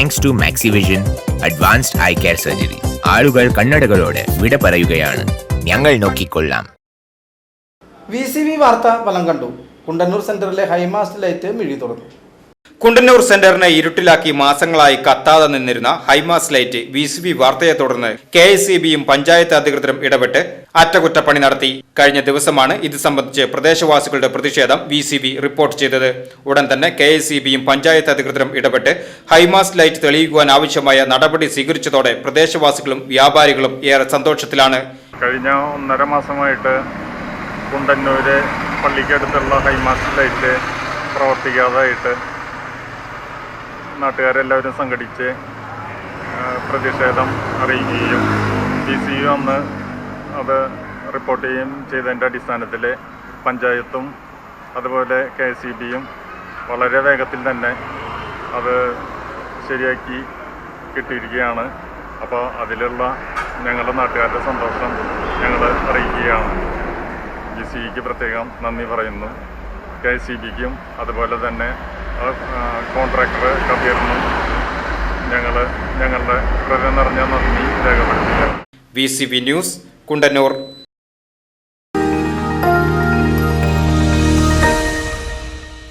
Thanks to Maxivision advanced eye care surgery ആളുകൾ കണ്ണടകളോട് വിട പറയുകയാണ്. ഞങ്ങൾ നോക്കിക്കൊള്ളാം. വി സി വി വാർത്ത ഫലം കണ്ടു. കുണ്ടന്നൂർ സെന്ററിലെ ഹൈമാസ്റ്റ് ലൈറ്റ് മിഴി തുറന്നു കുണ്ടന്നൂർ സെന്ററിനെ ഇരുട്ടിലാക്കി മാസങ്ങളായി കത്താതെ നിന്നിരുന്ന high mast light V C B വാർത്തയെ തുടർന്ന് കെ എസ് സി ബിയും പഞ്ചായത്ത് അധികൃതരും ഇടപെട്ട് അറ്റകുറ്റപ്പണി നടത്തി. കഴിഞ്ഞ ദിവസമാണ് ഇത് സംബന്ധിച്ച് പ്രദേശവാസികളുടെ പ്രതിഷേധം വി സി ബി റിപ്പോർട്ട് ചെയ്തത്. ഉടൻ തന്നെ കെ എസ് സി ബിയും പഞ്ചായത്ത് അധികൃതരും ഇടപെട്ട് ഹൈമാസ് ലൈറ്റ് തെളിയിക്കുവാൻ ആവശ്യമായ നടപടി സ്വീകരിച്ചതോടെ പ്രദേശവാസികളും വ്യാപാരികളും ഏറെ സന്തോഷത്തിലാണ്. കഴിഞ്ഞ ഒന്നര മാസമായിട്ട് കുണ്ടന്നൂര് പള്ളിക്കടുത്തുള്ള ഹൈമാസ് ലൈറ്റ് പ്രവർത്തിക്കാതായിട്ട് നാട്ടുകാരെല്ലാവരും സംഘടിച്ച് പ്രതിഷേധം അറിയിക്കുകയും ഡി സി യു അന്ന് അത് റിപ്പോർട്ട് ചെയ്യുകയും ചെയ്തതിന്റെ അടിസ്ഥാനത്തിൽ പഞ്ചായത്തും അതുപോലെ കെ എസ് ഇ ബിയും വളരെ വേഗത്തിൽ തന്നെ അത് ശരിയാക്കി കിട്ടിയിരിക്കുകയാണ്. അപ്പോൾ അതിലുള്ള ഞങ്ങളുടെ നാട്ടുകാരുടെ സന്തോഷം ഞങ്ങൾ അറിയിക്കുകയാണ്. ജി സി ഇക്ക് പ്രത്യേകം നന്ദി പറയുന്നു. കെ എസ് ഇ ബിക്കും അതുപോലെ തന്നെ കോൺട്രാക്ടർ കബീറിനും ഞങ്ങൾ ഞങ്ങളുടെ ഹൃദയം നിറഞ്ഞ നന്ദി രേഖപ്പെടുത്തുകയാണ്. V C V news Kundannoor.